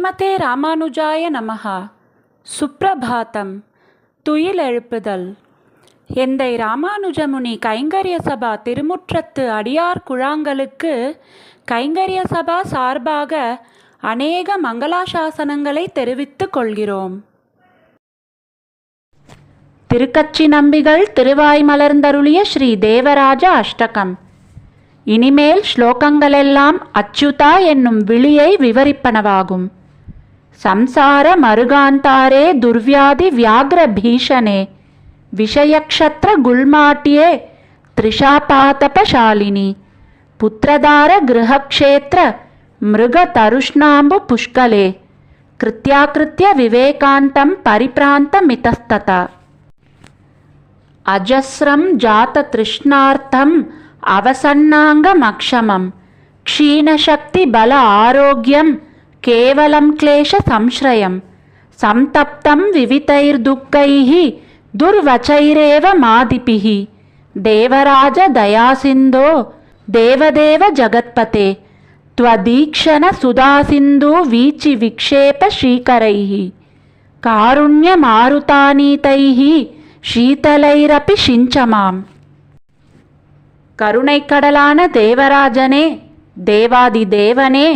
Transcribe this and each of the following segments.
ஸ்ரீமதே ராமானுஜாய நமஹா சுப்ரபாதம் துயில் எழுப்புதல் எந்தை ராமானுஜமுனி கைங்கரிய சபா திருமுற்றத்து அடியார் குழாங்களுக்கு கைங்கரிய சபா சார்பாக அநேக மங்களாசாசனங்களை தெரிவித்துக் கொள்கிறோம். திருக்கச்சி நம்பிகள் திருவாய் மலர்ந்தருளிய ஸ்ரீ தேவராஜ அஷ்டகம். இனிமேல் ஸ்லோகங்களெல்லாம் அச்சுதா என்னும் விழியை விவரிப்பனவாகும். संसारमरुगान्तारे दुर्व्याधिव्याघ्रभीषणे विषयक्षत्रगुल्माट्ये त्रिषापातपशालिनि पुत्रधारगृहक्षेत्रमृगतरुष्णाम्बुपुष्कले कृत्याकृत्य विवेकान्तं परिप्रान्तमितस्तत। अजस्रं जाततृष्णार्थम् अवसन्नाङ्गमक्षमं क्षीणशक्तिबल आरोग्यं కేవలం క్లేశ సంశ్రయం. సంతప్తం వివితైర్దుఃఖై దుర్వచైరేవ మాదిపి. దేవరాజ దయాసిందో దేవదేవ జగత్పతే. త్వదీక్షణ సుధాసింధు వీచి విక్షేప శ్రీకరై కారుణ్యమారుతానీతై శీతలైరపి షించమాం కరుణైకడలాన దేవరాజనే దేవాది దేవనే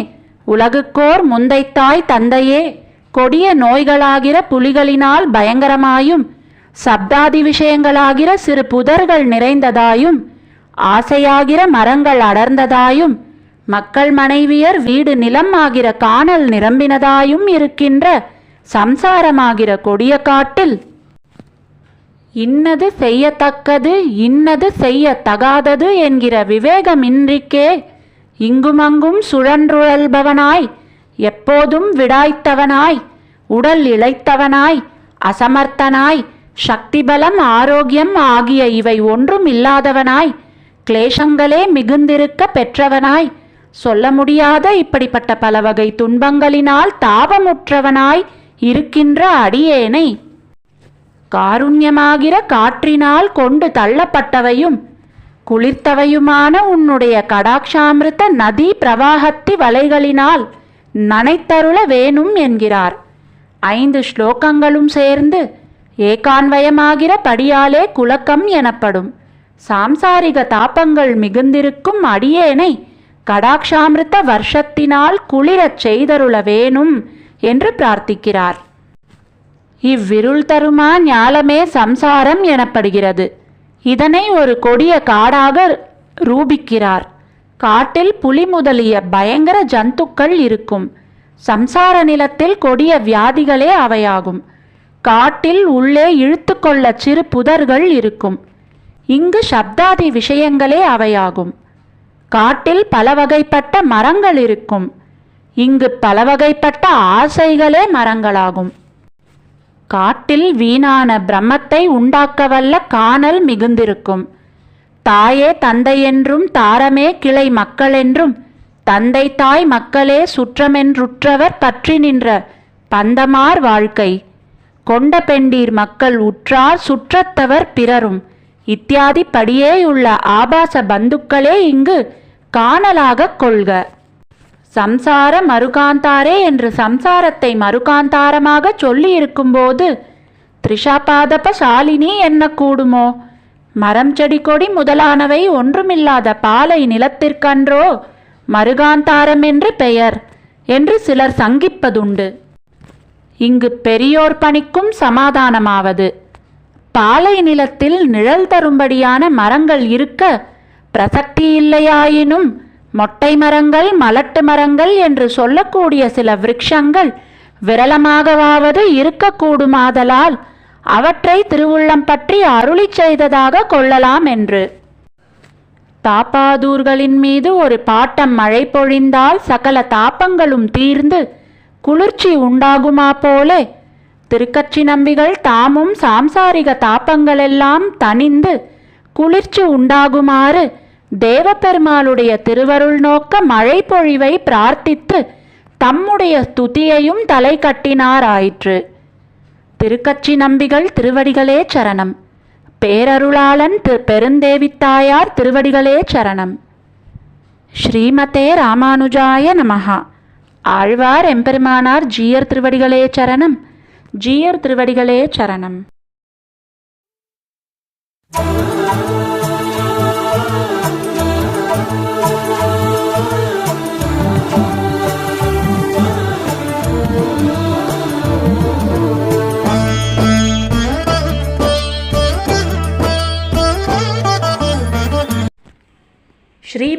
உலகுக்கோர் முந்தைத்தாய் தந்தையே கொடிய நோய்களாகிற புலிகளினால் பயங்கரமாயும் சப்தாதி விஷயங்களாகிற சிறு புதர்கள் நிறைந்ததாயும் ஆசையாகிற மரங்கள் அடர்ந்ததாயும் மக்கள் மனைவியர் வீடு நிலம் ஆகிற காணல் நிரம்பினதாயும் இருக்கின்ற சம்சாரமாகிற கொடிய காட்டில் இன்னது செய்யத்தக்கது இன்னது செய்யத்தகாதது என்கிற விவேகமின்றிக்கே இங்குமங்கும் சுழன்றுழல்பவனாய் எப்போதும் விடாய்த்தவனாய் உடல் இளைத்தவனாய் அசமர்த்தனாய் சக்திபலம் ஆரோக்கியம் ஆகிய இவை ஒன்றும் இல்லாதவனாய் கிளேசங்களே மிகுந்திருக்க பெற்றவனாய் சொல்ல முடியாத இப்படிப்பட்ட பல வகை துன்பங்களினால் தாபமுற்றவனாய் இருக்கின்ற அடியேனை. காருண்யமாகிற காற்றினால் கொண்டு தள்ளப்பட்டவையும் குளிர்த்தவையுமான உன்னுடைய கடாட்சாமிருத நதி பிரவாகத்தி வலைகளினால் நனைத்தருள வேணும் என்கிறார். ஐந்து ஸ்லோகங்களும் சேர்ந்து ஏகான்வயமாகிற படியாலே குலக்கம் எனப்படும். சாம்சாரிக தாபங்கள் மிகுந்திருக்கும் அடியேனை கடாட்சாமிருத்த வருஷத்தினால் குளிரச் செய்தருள வேணும் என்று பிரார்த்திக்கிறார். இவ்விருள் தருமா ஞாலமே சம்சாரம் எனப்படுகிறது. இதனை ஒரு கொடிய காடாக ரூபிக்கிறார். காட்டில் புலி முதலிய பயங்கர ஜந்துக்கள் இருக்கும். சம்சார நிலத்தில் கொடிய வியாதிகளே அவையாகும். காட்டில் உள்ளே இழுத்து கொள்ள சிறு புதர்கள் இருக்கும். இங்கு சப்தாதி விஷயங்களே அவையாகும். காட்டில் பல வகைப்பட்ட மரங்கள் இருக்கும். இங்கு பல வகைப்பட்ட ஆசைகளே மரங்களாகும். காட்டில் வீணான பிரம்மத்தை உண்டாக்கவல்ல காணல் மிகுந்திருக்கும். தாயே தந்தையென்றும் தாரமே கிளை மக்களென்றும் தந்தை தாய் மக்களே சுற்றமென்றுற்றவர் பற்றி நின்ற பந்தமார் வாழ்க்கை. கொண்ட பெண்டீர் மக்கள் உற்றார் சுற்றத்தவர் பிறரும். இத்தியாதி படியேயுள்ள ஆபாச பந்துக்களே இங்கு காணலாகக் கொள்க. சம்சார மருகாந்தாரே என்று சம்சாரத்தை மருகாந்தாரமாக சொல்லியிருக்கும்போது திரிஷாபாதப சாலினி என்ன கூடுமோ? மரம் செடி கொடி முதலானவை ஒன்றுமில்லாத பாலை நிலத்திற்கன்றோ? மருகாந்தாரம் என்று பெயர் என்று சிலர் சங்கிப்பதுண்டு. இங்கு பெரியோர் பணிக்கும் சமாதானமாவது. பாலை நிலத்தில் நிழல் தரும்படியான மரங்கள் இருக்க பிரசக்தி இல்லையாயினும் மொட்டை மரங்கள் மலட்டு மரங்கள் என்று சொல்லக்கூடிய சில விருட்சங்கள் விரளமாகவாவது இருக்கக்கூடுமாதலால் அவற்றை திருவுள்ளம் பற்றி அருளி செய்ததாக கொள்ளலாம் என்று. தாப்பாதூர்களின் மீது ஒரு பாட்டம் மழை பொழிந்தால் சகல தாப்பங்களும் தீர்ந்து குளிர்ச்சி உண்டாகுமா போலே. திருக்கச்சி நம்பிகள் தாமும் சாம்சாரிக தாப்பங்களெல்லாம் தணிந்து குளிர்ச்சி உண்டாகுமாறு தேவபெருமாளுடைய திருவருள் நோக்க மழை பொழிவை பிரார்த்தித்து தம்முடைய ஸ்துதியையும் தலை கட்டினாராயிற்று திருக்கச்சி நம்பிகள் திருவடிகளே சரணம். பேரருளாளன் திரு பெருந்தேவித்தாயார் திருவடிகளே சரணம். ஸ்ரீமதே ராமானுஜாய நமஹா. ஆழ்வார் எம்பெருமானார் ஜீயர் திருவடிகளே சரணம். ஜீயர் திருவடிகளே சரணம்.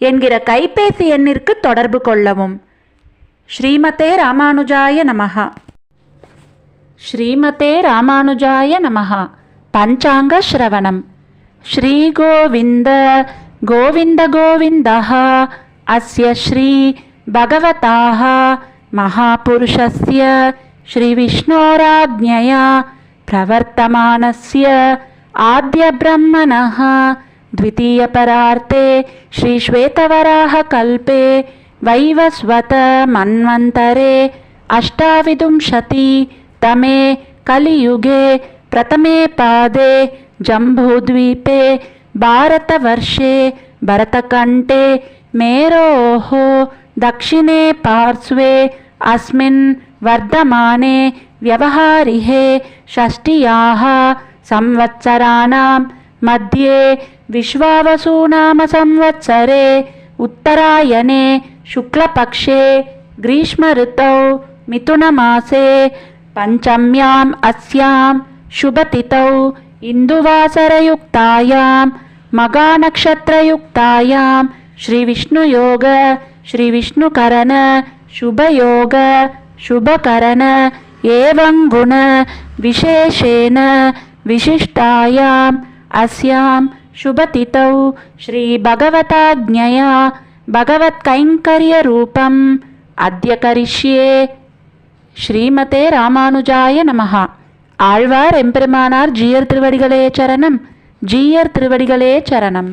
என்கிற கைபேசி எண்ணிற்கு தொடர்பு கொள்ளவும் ஸ்ரீமதே ராமானுஜாய நமஹா ஸ்ரீமதே ராமானுஜாய நமஹா பஞ்சாங்க ஸ்ரவணம் ஸ்ரீகோவிந்த கோவிந்த கோவிந்தः அஸ்ய ஸ்ரீ பகவதாः महापुरुषस्य श्रीविष्णोराज्ञया प्रवर्तमानस्य आद्यब्रह्मणः द्वितीयपरार्ते श्रीश्वेतवराहकल्पे वैवस्वतमन्वन्तरे अष्टाविंशति तमे कलियुगे प्रथमे पादे जम्बूद्वीपे भारतवर्षे भरतकण्ठे मेरोः दक्षिणे पार्श्वे अस्मिन् वर्धमाने व्यवहारिहे षष्ट्याः संवत्सराणां मध्ये విశ్వావసునామ సంవత్సరే ఉత్తరాయణే శుక్లపక్షే గ్రీష్మఋతౌ మిథునమాసే పంచమ్యాం అస్యాం శుభతిథౌ ఇందువాసరయుక్తాయాం మగానక్షత్రయుక్తాయాం శ్రీవిష్ణుయోగ శ్రీవిష్ణుకరణ శుభయోగ శుభకరణ ఏవం గుణ విశేషేణ విశిష్టాయాం అస్యాం शुभतिथौ श्रीभगवताज्ञया भगवत्कैङ्कर्यरूपम् अद्य करिष्ये ஸ்ரீமதே ராமானுஜாய நமஹா ஆழ்வார் எம்பெருமானார் ஜீயர் திருவடிகளே சரணம் ஜீயர் திருவடிகளே சரணம்